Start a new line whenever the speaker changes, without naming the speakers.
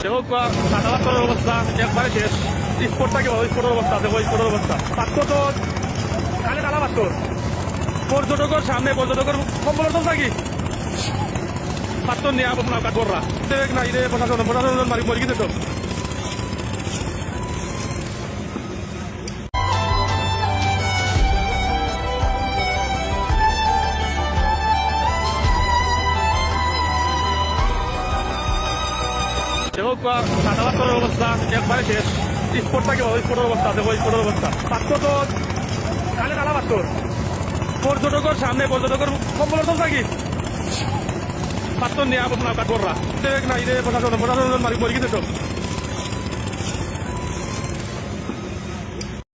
সাদা পাথরের অবস্থা একবারে শেষ স্পোর্টটা কি স্পোর্টের অবস্থা দেখো স্পোর্টের অবস্থা পাথর তো কালে কালা পাথর পর্যটকের সামনে পর্যটকের সম্বল থাকি পাথর নিয়ে আপনার কাঠবররা দেখ না ইরে প্রশাসন প্রশাসন মারি মরি গেছে তো দেখো সাদা পাথরের অবস্থা একবারে শেষ। স্পোর্টটা কি স্পোর্টের অবস্থা, দেখো স্পোর্টের অবস্থা। পাথর তো কালে কালা পাথর পর্যটকের সামনে, পর্যটকের সম্বল তো থাকি। পাথর নিয়ে আপনার কাঠবররা না ইরে প্রশাসন প্রশাসন মারি মরি গেছে তো।